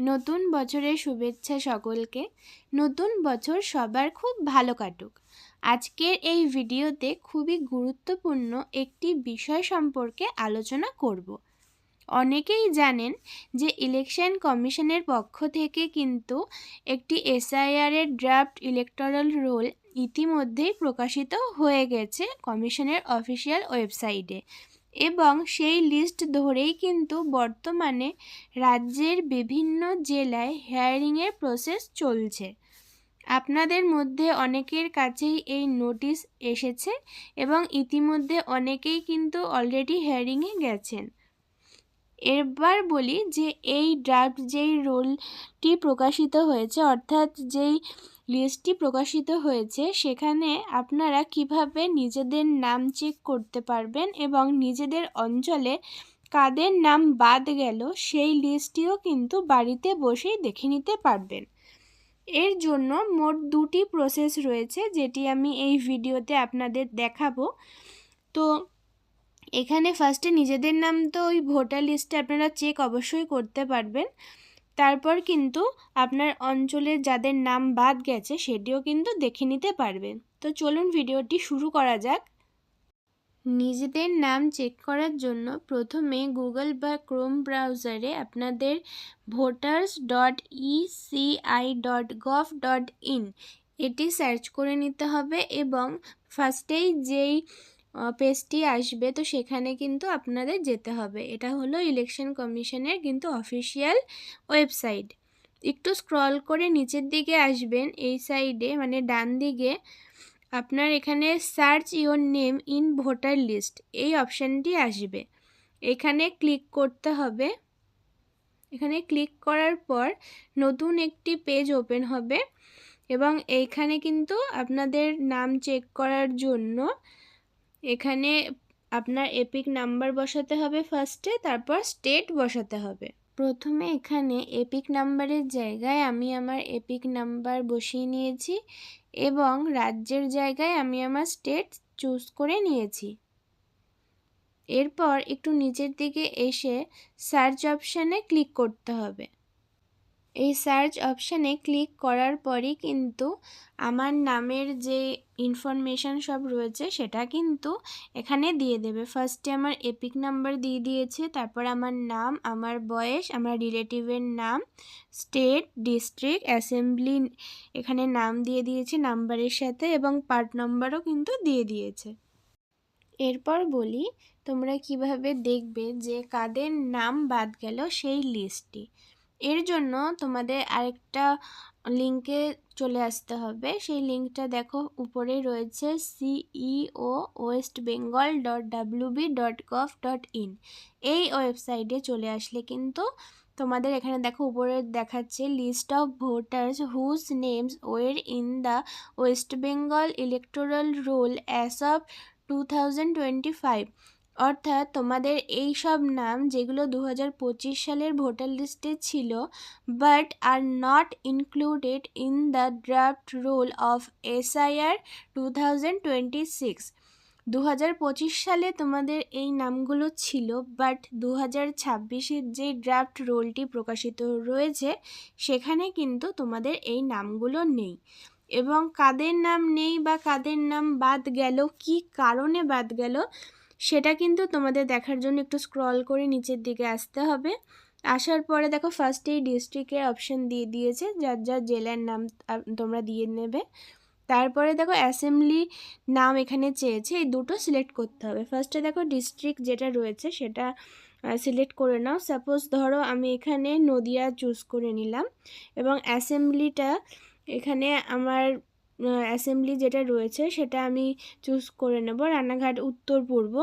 নতুন বছরের শুভেচ্ছা সকলকে। নতুন বছর সবার খুব ভালো কাটুক। আজকের এই ভিডিওতে খুবই গুরুত্বপূর্ণ একটি বিষয় সম্পর্কে আলোচনা করব। অনেকেই জানেন যে ইলেকশন কমিশনের পক্ষ থেকে কিন্তু একটি এসআইআরের ড্রাফট ইলেকটরাল রোল ইতিমধ্যেই প্রকাশিত হয়ে গেছে কমিশনের অফিসিয়াল ওয়েবসাইটে। এবং সেই লিস্ট ধরেই কিন্তু বর্তমানে রাজ্যের বিভিন্ন জেলায় হেয়ারিংয়ের প্রসেস চলছে। আপনাদের মধ্যে অনেকের কাছেই এই নোটিশ এসেছে এবং ইতিমধ্যে অনেকেই কিন্তু অলরেডি হেয়ারিংয়ে গেছেন। এবার বলি যে এই ড্রাফট যেই রোলটি প্রকাশিত হয়েছে, অর্থাৎ যেই লিস্টটি প্রকাশিত হয়েছে, সেখানে আপনারা কীভাবে নিজেদের নাম চেক করতে পারবেন এবং নিজেদের অঞ্চলে কাদের নাম বাদ গেল, সেই লিস্টটিও কিন্তু বাড়িতে বসেই দেখে নিতে পারবেন। এর জন্য মোট দুটি প্রসেস রয়েছে, যেটি আমি এই ভিডিওতে আপনাদের দেখাবো। তো এখানে ফার্স্টে নিজেদের নাম তো ওই ভোটার লিস্টে আপনারা চেক অবশ্যই করতে পারবেন। তারপর কিন্তু আপনার অঞ্চলে যাদের নাম বাদ গেছে সেটিও কিন্তু দেখে নিতে পারবেন। তো চলুন ভিডিওটি শুরু করা যাক। নিজেদের নাম চেক করার জন্য প্রথমে গুগল বা ক্রোম ব্রাউজারে আপনাদের voters dot ECI dot gov dot in এটি সার্চ করে নিতে হবে এবং ফার্স্টেই যেই পেজটি আসবে, তো সেখানে কিন্তু আপনাদের যেতে হবে। এটা হলো ইলেকশন কমিশনের কিন্তু অফিসিয়াল ওয়েবসাইট একটু স্ক্রল করে নিচের দিকে আসবেন, এই সাইডে মানে ডান দিকে, আপনার এখানে search your name in voter list এই অপশানটি আসবে। এখানে ক্লিক করতে হবে। এখানে ক্লিক করার পর নতুন একটি পেজ ওপেন হবে এবং এইখানে কিন্তু আপনাদের নাম চেক করার জন্য এখানে আপনার এপিক নাম্বার বসাতে হবে ফার্স্টে, তারপর স্টেট বসাতে হবে। প্রথমে এখানে এপিক নাম্বারের জায়গায় আমি আমার এপিক নাম্বার বসিয়ে নিয়েছি এবং রাজ্যের জায়গায় আমি আমার স্টেট চুজ করে নিয়েছি। এরপর একটু নিচের দিকে এসে সার্চ অপশানে ক্লিক করতে হবে। এই সার্চ অপশানে ক্লিক করার পরই কিন্তু আমার নামের যে ইনফরমেশান সব রয়েছে সেটা কিন্তু এখানে দিয়ে দেবে। ফার্স্টে আমার এপিক নাম্বার দিয়ে দিয়েছে, তারপর আমার নাম, আমার বয়স, আমার রিলেটিভের নাম স্টেট ডিস্ট্রিক্ট অ্যাসেম্বলি এখানে নাম দিয়ে দিয়েছে নাম্বারের সাথে এবং পার্ট নাম্বারও কিন্তু দিয়ে দিয়েছে। এরপর বলি, তোমরা কীভাবে দেখবে যে কাদের নাম বাদ গেল সেই লিস্টটি এর জন্য তোমাদের আরেকটা লিঙ্কে চলে আসতে হবে। সেই লিঙ্কটা দেখো, উপরে রয়েছে CEO West Bengal dot WB dot gov dot in এই ওয়েবসাইটে চলে আসলে কিন্তু তোমাদের এখানে দেখো, উপরে দেখাচ্ছে list of voters whose names were in the West Bengal electoral roll as of two thousand twenty five অর্থাৎ তোমাদের এই সব নাম যেগুলো দু হাজার পঁচিশ সালের ভোটার লিস্টে ছিল but are not included in the draft roll of SIR two thousand twenty six দু হাজার পঁচিশ সালে তোমাদের এই নামগুলো ছিল বাট দু হাজার যে ড্রাফট রোলটি প্রকাশিত রয়েছে, সেখানে কিন্তু তোমাদের এই নামগুলো নেই। এবং কাদের নাম নেই বা কাদের নাম বাদ গেল, কি কারণে বাদ গেল সেটা কিন্তু তোমাদের দেখার জন্য একটু স্ক্রল করে নিচের দিকে আসতে হবে। আসার পরে দেখো ফার্স্টেই ডিস্ট্রিক্টের অপশন দিয়ে দিয়েছে, যার যার জেলার নাম তোমরা দিয়ে নেবে। তারপরে দেখো অ্যাসেম্বলি নাম এখানে চেয়েছে, এই দুটো সিলেক্ট করতে হবে। ফার্স্টে দেখো ডিস্ট্রিক্ট যেটা রয়েছে সেটা সিলেক্ট করে নাও। সাপোজ ধরো আমি এখানে নদিয়া চুজ করে নিলাম, এবং অ্যাসেম্বলিটা এখানে আমার অ্যাসেম্বলি যেটা রয়েছে সেটা আমি চুজ করে নেব রানাঘাট উত্তর পূর্ব।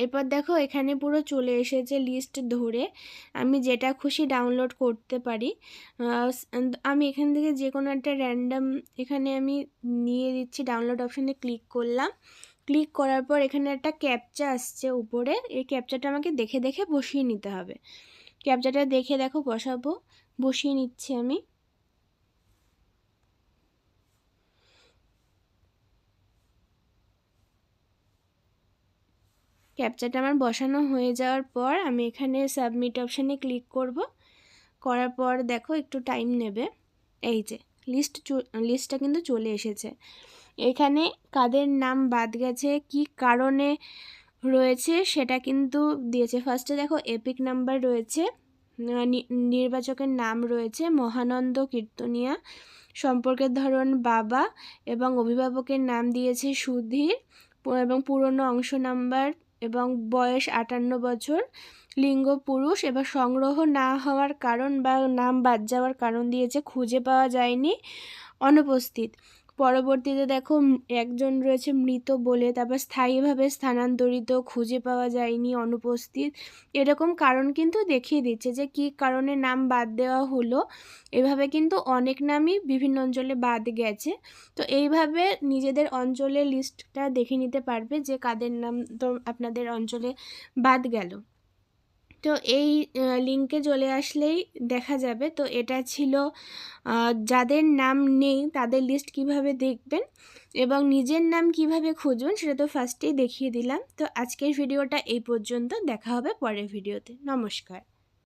এরপর দেখো এখানে পুরো চলে এসেছে লিস্ট ধরে। আমি যেটা খুশি ডাউনলোড করতে পারি। আমি এখান থেকে যে কোনো একটা র্যান্ডাম এখানে আমি নিয়ে দিচ্ছি ডাউনলোড অপশানে ক্লিক করলাম। ক্লিক করার পর এখানে একটা ক্যাপচা আসছে উপরে। এই ক্যাপচাটা আমাকে দেখে দেখে বসিয়ে নিতে হবে। ক্যাপচাটা দেখে দেখো বসাবো, বসিয়ে নিচ্ছি আমি। ক্যাপচাটা আমার বসানো হয়ে যাওয়ার পর আমি এখানে সাবমিট অপশানে ক্লিক করব। করার পর দেখো একটু টাইম নেবে। এই যে লিস্ট লিস্টটা কিন্তু চলে এসেছে। এখানে কাদের নাম বাদ গেছে, কি কারণে রয়েছে সেটা কিন্তু দিয়েছে। ফার্স্টে দেখো এপিক নাম্বার রয়েছে নির্বাচকের নাম রয়েছে, মহানন্দ কীর্তনিয়া, সম্পর্কের ধরন বাবা, এবং অভিভাবকের নাম দিয়েছে সুধীর এবং পুরনো অংশ নাম্বার এবং বয়স আটান্ন বছর, লিঙ্গ পুরুষ এবং সংগ্রহ না হওয়ার কারণ বা নাম বাদ যাওয়ার কারণ দিয়েছে খুঁজে পাওয়া যায়নি, অনুপস্থিত। পরবর্তীতে দেখো একজন রয়েছে মৃত বলে, তারপর স্থায়ীভাবে স্থানান্তরিত, খুঁজে পাওয়া যায়নি অনুপস্থিত। এরকম কারণ কিন্তু দেখিয়ে দিচ্ছে যে কি কারণে নাম বাদ দেওয়া হলো। এভাবে কিন্তু অনেক নামই বিভিন্ন অঞ্চলে বাদ গেছে। তো এইভাবে নিজেদের অঞ্চলে লিস্টটা দেখে নিতে পারবে যে কাদের নাম তো আপনাদের অঞ্চলে বাদ গেল। তো এই লিঙ্কে চলে আসলেই দেখা যাবে। তো এটা ছিল যাদের নাম নেই তাদের লিস্ট কীভাবে দেখবেন এবং নিজের নাম কীভাবে খুঁজবেন সেটা তো ফার্স্টেই দেখিয়ে দিলাম। তো আজকের ভিডিওটা এই পর্যন্ত। দেখা হবে পরের ভিডিওতে নমস্কার।